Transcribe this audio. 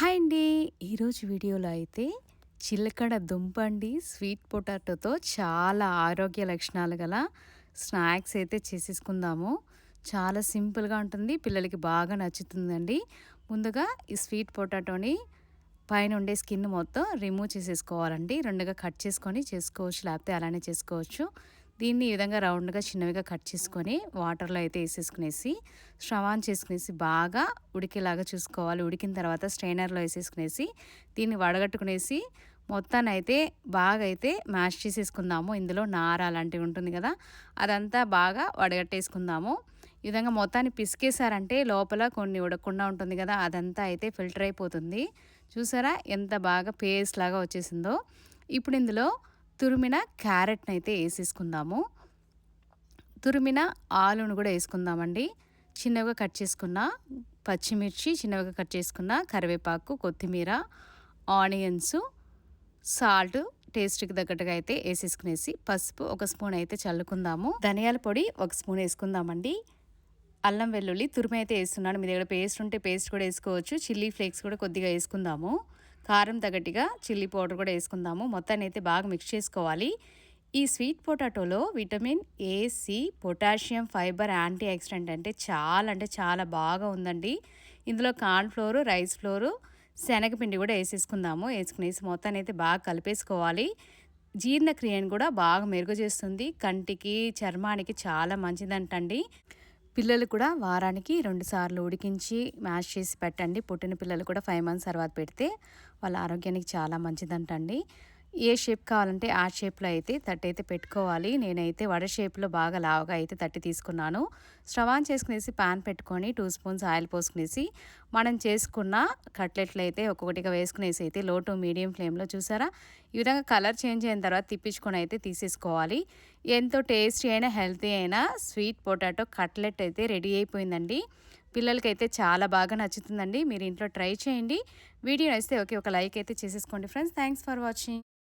Hi అండి. ఈరోజు వీడియోలో అయితే చిలకడ దుంప అండి. స్వీట్ పొటాటోతో చాలా ఆరోగ్య లక్షణాలు గల స్నాక్స్ అయితే చేసేసుకుందాము. చాలా సింపుల్గా ఉంటుంది. పిల్లలకి బాగా నచ్చుతుందండి. ముందుగా ఈ స్వీట్ పొటాటోని పైన ఉండే స్కిన్ మొత్తం రిమూవ్ చేసేసుకోవాలండి. రెండుగా కట్ చేసుకొని చేసుకోవచ్చు. లేకపోతే అలానే చేసుకోవచ్చు. దీన్ని ఈ విధంగా రౌండ్గా చిన్నవిగా కట్ చేసుకొని వాటర్లో అయితే వేసేసుకునేసి స్టవ్ ఆన్ చేసుకునేసి బాగా ఉడికేలాగా చూసుకోవాలి. ఉడికిన తర్వాత స్ట్రైనర్లో వేసేసుకునేసి దీన్ని వడగట్టుకునేసి మొత్తాన్ని అయితే బాగా అయితే మ్యాష్ చేసేసుకుందాము. ఇందులో నార అలాంటివి ఉంటుంది కదా అదంతా బాగా వడగట్టేసుకుందాము. ఈ విధంగా మొత్తాన్ని పిసికేసారంటే లోపల కొన్ని ఉడకకుండా ఉంటుంది కదా అదంతా అయితే ఫిల్టర్ అయిపోతుంది. చూసారా? ఎంత బాగా పేస్ట్ లాగా వచ్చేసిందో. ఇప్పుడు ఇందులో తురిమిన క్యారెట్ని అయితే వేసేసుకుందాము. తురిమిన ఆలును కూడా వేసుకుందామండి. చిన్నగా కట్ చేసుకున్న పచ్చిమిర్చి చిన్నగా కట్ చేసుకున్న కరివేపాకు కొత్తిమీర ఆనియన్స్ సాల్ట్ టేస్ట్కి తగ్గట్టుగా అయితే వేసేసుకునేసి పసుపు ఒక స్పూన్ అయితే చల్లుకుందాము. ధనియాల పొడి ఒక స్పూన్ వేసుకుందామండి. అల్లం వెల్లుల్లి తురిమి అయితే వేస్తున్నాను. మీ దగ్గర పేస్ట్ ఉంటే పేస్ట్ కూడా వేసుకోవచ్చు. చిల్లీ ఫ్లేక్స్ కూడా కొద్దిగా వేసుకుందాము. కారం తగ్గట్టుగా చిల్లీ పౌడర్ కూడా వేసుకుందాము. మొత్తాన్ని అయితే బాగా మిక్స్ చేసుకోవాలి. ఈ sweet పొటాటోలో vitamin A C potassium fibre antioxidant అంటే చాలా అంటే చాలా బాగా ఉందండి. ఇందులో కార్న్ ఫ్లోరు రైస్ ఫ్లోరు శనగపిండి కూడా వేసేసుకుందాము. వేసుకునేసి మొత్తాన్ని అయితే బాగా కలిపేసుకోవాలి. జీర్ణక్రియను కూడా బాగా మెరుగు చేస్తుంది. కంటికి చర్మానికి చాలా మంచిదంటండి. పిల్లలు కూడా వారానికి రెండు సార్లు ఉడికించి మ్యాష్ చేసి పెట్టండి. పుట్టిన పిల్లలు కూడా ఫైవ్ మంత్స్ తర్వాత పెడితే వాళ్ళ ఆరోగ్యానికి చాలా మంచిదంటండి. ఏ షేప్ కావాలంటే ఆ షేప్లో అయితే తట్టి అయితే పెట్టుకోవాలి. నేనైతే వడ షేప్లో బాగా లావుగా అయితే తట్టి తీసుకున్నాను. స్టవ్ ఆన్ చేసుకునేసి పాన్ పెట్టుకొని టూ స్పూన్స్ ఆయిల్ పోసుకునేసి మనం చేసుకున్న కట్లెట్లు అయితే ఒక్కొక్కటిగా వేసుకునేసి అయితే లో టు మీడియం ఫ్లేమ్లో చూసారా? ఈ విధంగా కలర్ చేంజ్ అయిన తర్వాత తిప్పించుకొని అయితే తీసేసుకోవాలి. ఎంతో టేస్టీ అయినా హెల్తీ అయినా స్వీట్ పొటాటో కట్లెట్ అయితే రెడీ అయిపోయిందండి. పిల్లలకైతే చాలా బాగా నచ్చుతుందండి. మీరు ఇంట్లో ట్రై చేయండి. వీడియో నచ్చితే ఓకే ఒక లైక్ అయితే చేసేసుకోండి ఫ్రెండ్స్. Thanks for watching.